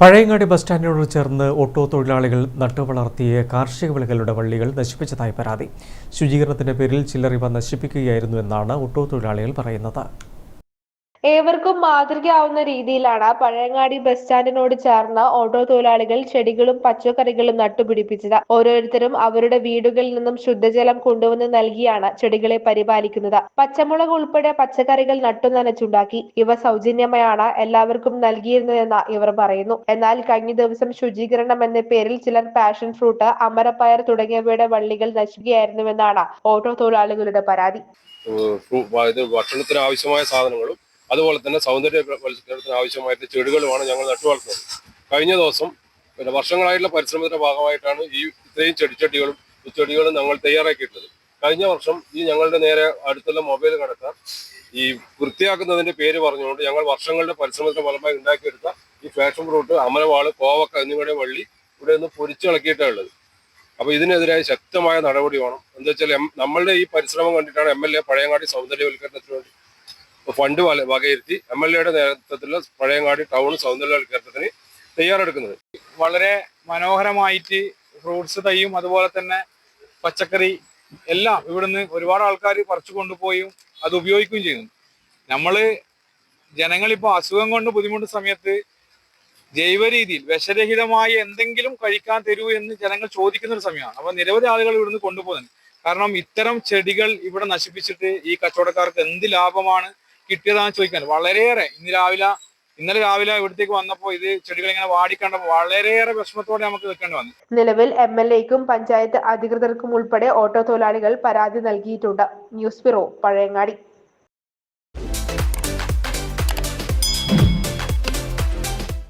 Pazhayangadi bus സ്റ്റാൻഡിനോട് ചേർന്ന് auto തൊഴിലാളികൾ നട്ടുവളർത്തിയ കാർഷിക വിളകളുടെ വള്ളികൾ നശിപ്പിച്ചതായി പരാതി. ശുചീകരണത്തിന്റെ പേരിൽ ചില്ലറിവ നശിപ്പിക്കുകയായിരുന്നു എന്നാണ് ഓട്ടോ തൊഴിലാളികൾ പറയുന്നത്. ഏവർക്കും മാതൃകയാവുന്ന രീതിയിലാണ് പഴയങ്ങാടി ബസ് സ്റ്റാൻഡിനോട് ചേർന്ന ഓട്ടോ തൊഴിലാളികൾ ചെടികളും പച്ചക്കറികളും നട്ടുപിടിപ്പിച്ചത്. ഓരോരുത്തരും അവരുടെ വീടുകളിൽ നിന്നും ശുദ്ധജലം കൊണ്ടുവന്ന് നൽകിയാണ് ചെടികളെ പരിപാലിക്കുന്നത്. പച്ചമുളക് ഉൾപ്പെടെ പച്ചക്കറികൾ നട്ടു നനച്ചുണ്ടാക്കി. ഇവ സൗജന്യമായാണ് എല്ലാവർക്കും നൽകിയിരുന്നതെന്ന് ഇവർ പറയുന്നു. എന്നാൽ കഴിഞ്ഞ ദിവസം ശുചീകരണം എന്ന പേരിൽ ചിലർ പാഷൻ ഫ്രൂട്ട് അമരപ്പയർ തുടങ്ങിയവയുടെ വള്ളികൾ നശിക്കുകയായിരുന്നുവെന്നാണ് ഓട്ടോ തൊഴിലാളികളുടെ പരാതി. ഭക്ഷണത്തിന് ആവശ്യമായ സാധനങ്ങളും അതുപോലെ തന്നെ സൗന്ദര്യ വൽക്കരണത്തിന് ആവശ്യമായിട്ട് ചെടികളുമാണ് ഞങ്ങൾ നട്ടു വളർത്തുന്നത് കഴിഞ്ഞ ദിവസം പിന്നെ വർഷങ്ങളായിട്ടുള്ള പരിശ്രമത്തിന്റെ ഭാഗമായിട്ടാണ് ഈ ഇത്രയും ചെടിച്ചട്ടികളും ചെടികളും ഞങ്ങൾ തയ്യാറാക്കിയിട്ടുള്ളത്. കഴിഞ്ഞ വർഷം ഈ ഞങ്ങളുടെ നേരെ അടുത്തുള്ള മൊബൈൽ കടക്കാർ ഈ വൃത്തിയാക്കുന്നതിന്റെ പേര് പറഞ്ഞുകൊണ്ട് ഞങ്ങൾ വർഷങ്ങളുടെ പരിശ്രമത്തിന്റെ ഫലമായി ഉണ്ടാക്കിയെടുത്ത ഈ ഫാഷൻ ഫ്രൂട്ട് അമലവാൾ കോവക്ക എന്നിവയുടെ വള്ളി ഇവിടെ നിന്ന് പൊരിച്ചിളക്കിയിട്ടാണ് ഉള്ളത്. അപ്പൊ ഇതിനെതിരായ ശക്തമായ നടപടി വേണം. എന്താ വെച്ചാൽ നമ്മളുടെ ഈ പരിശ്രമം കണ്ടിട്ടാണ് എം എൽ എ പഴയങ്ങാടി സൗന്ദര്യവൽക്കരണത്തിന് വേണ്ടി ഫണ്ട് വകയിരുത്തി എം എൽ എയുടെ നേതൃത്വത്തിലുള്ള പഴയങ്ങാടി ടൗൺ സൗന്ദര്യവൽക്കരണത്തിന് തയ്യാറെടുക്കുന്നത്. വളരെ മനോഹരമായിട്ട് ഫ്രൂട്ട്സ് തൈയും അതുപോലെ തന്നെ പച്ചക്കറി എല്ലാം ഇവിടുന്ന് ഒരുപാട് ആൾക്കാർ പറിച്ചു കൊണ്ടുപോയും അത് ഉപയോഗിക്കുകയും ചെയ്യുന്നു. നമ്മൾ ജനങ്ങളിപ്പോൾ അസുഖം കൊണ്ട് ബുദ്ധിമുട്ടുന്ന സമയത്ത് ജൈവ രീതിയിൽ വിഷരഹിതമായ എന്തെങ്കിലും കഴിക്കാൻ തരൂ എന്ന് ജനങ്ങൾ ചോദിക്കുന്ന ഒരു സമയമാണ്. അപ്പൊ നിരവധി ആളുകൾ ഇവിടുന്ന് കൊണ്ടുപോകുന്നുണ്ട്. കാരണം ഇത്തരം ചെടികൾ ഇവിടെ നശിപ്പിച്ചിട്ട് ഈ കച്ചവടക്കാർക്ക് എന്ത് ലാഭമാണ്? കിട്ടിയതാണെന്ന് ചോദിക്കാൻ വളരെയേറെ. ഇന്ന് രാവിലെ ഇന്നലെ രാവിലെ ഇവിടത്തേക്ക് വന്നപ്പോൾ ഇത് ചെടികൾ ഇങ്ങനെ വാടിക്കണ്ടപ്പോൾ വളരെയേറെ വിഷമത്തോടെ നമുക്ക് നിൽക്കേണ്ടി വന്നു. നിലവിൽ എം എൽ എക്കും പഞ്ചായത്ത് അധികൃതർക്കും ഉൾപ്പെടെ ഓട്ടോ തൊഴിലാളികൾ പരാതി നൽകിയിട്ടുണ്ട്. News bureau Pazhayangadi.